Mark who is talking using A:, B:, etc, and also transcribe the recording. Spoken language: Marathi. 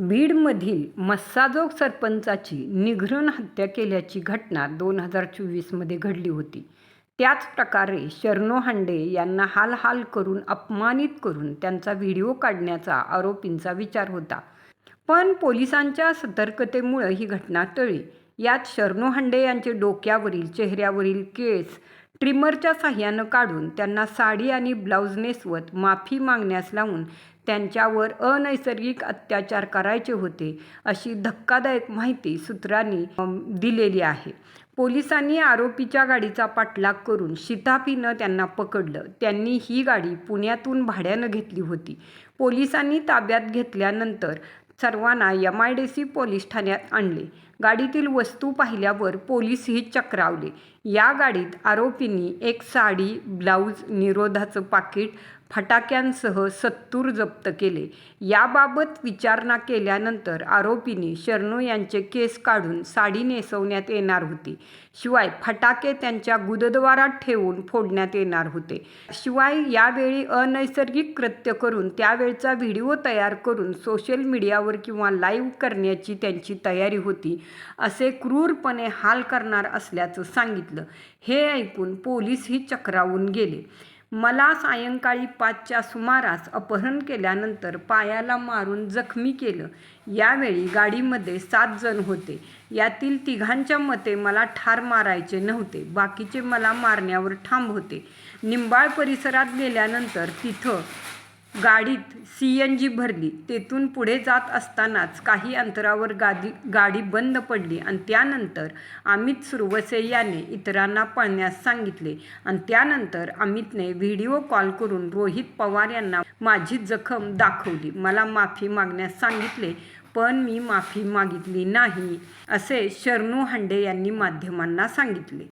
A: बीडमधील मस्साजोग सरपंचाची निघरून हत्या केल्याची घटना दोन हजार चोवीसमध्ये घडली होती. त्याच प्रकारे शरणो हांडे यांना हाल हाल करून अपमानित करून त्यांचा व्हिडिओ काढण्याचा आरोपींचा विचार होता. पण पोलिसांच्या सतर्कतेमुळे ही घटना टळली. यात शरणो हांडे यांचे डोक्यावरील चेहऱ्यावरील केस ट्रिमरच्या साह्यानं काढून त्यांना साडी आणि ब्लाऊज नेसवत माफी मागण्यास लावून त्यांच्यावर अनैसर्गिक अत्याचार करायचे होते अशी धक्कादायक माहिती सूत्रांनी दिलेली आहे. पोलिसांनी आरोपीच्या गाडीचा पाठलाग करून शिताफीनं त्यांना पकडलं. त्यांनी ही गाडी पुण्यातून भाड्यानं घेतली होती. पोलिसांनी ताब्यात घेतल्यानंतर सर्वांना M I D C police ठाण्यात आणले. गाडीतील वस्तू पाहिल्यावर पोलीसही चक्रावले. या गाडीत आरोपींनी एक साडी ब्लाऊज निरोधाचं पाकिट फटाक्यांसह सत्तूर जप्त केले. याबाबत विचारणा केल्यानंतर आरोपींनी शरणो यांचे केस काढून साडी नेसवण्यात येणार होती. शिवाय फटाके त्यांच्या गुदद्वारात ठेवून फोडण्यात येणार होते. शिवाय यावेळी अनैसर्गिक कृत्य करून त्यावेळचा व्हिडिओ तयार करून सोशल मीडियावर किंवा लाईव्ह करण्याची त्यांची तयारी होती. असे क्रूरपणे हाल करणार असल्याचं सांगितलं. हे ऐकून पोलीसही चक्रावून गेले. मला सायंकाळी पाचच्या सुमारास अपहरण केल्यानंतर पायाला मारून जखमी केलं. यावेळी गाडीमध्ये सात जण होते. यातील तिघांच्या मते मला ठार मारायचे नव्हते. बाकीचे मला मारण्यावर ठाम होते. निंबाळ परिसरात गेल्यानंतर तिथं गाडीत सी एन जी भरली तेथून पुढे जात असतानाच काही अंतरावर गादी गाडी बंद पडली आणि त्यानंतर अमित सुरवसे याने इतरांना पळण्यास सांगितले. आणि त्यानंतर अमितने व्हिडिओ कॉल करून रोहित पवार यांना माझी जखम दाखवली. मला माफी मागण्यास सांगितले पण मी माफी मागितली नाही असे शरणू हांडे यांनी माध्यमांना सांगितले.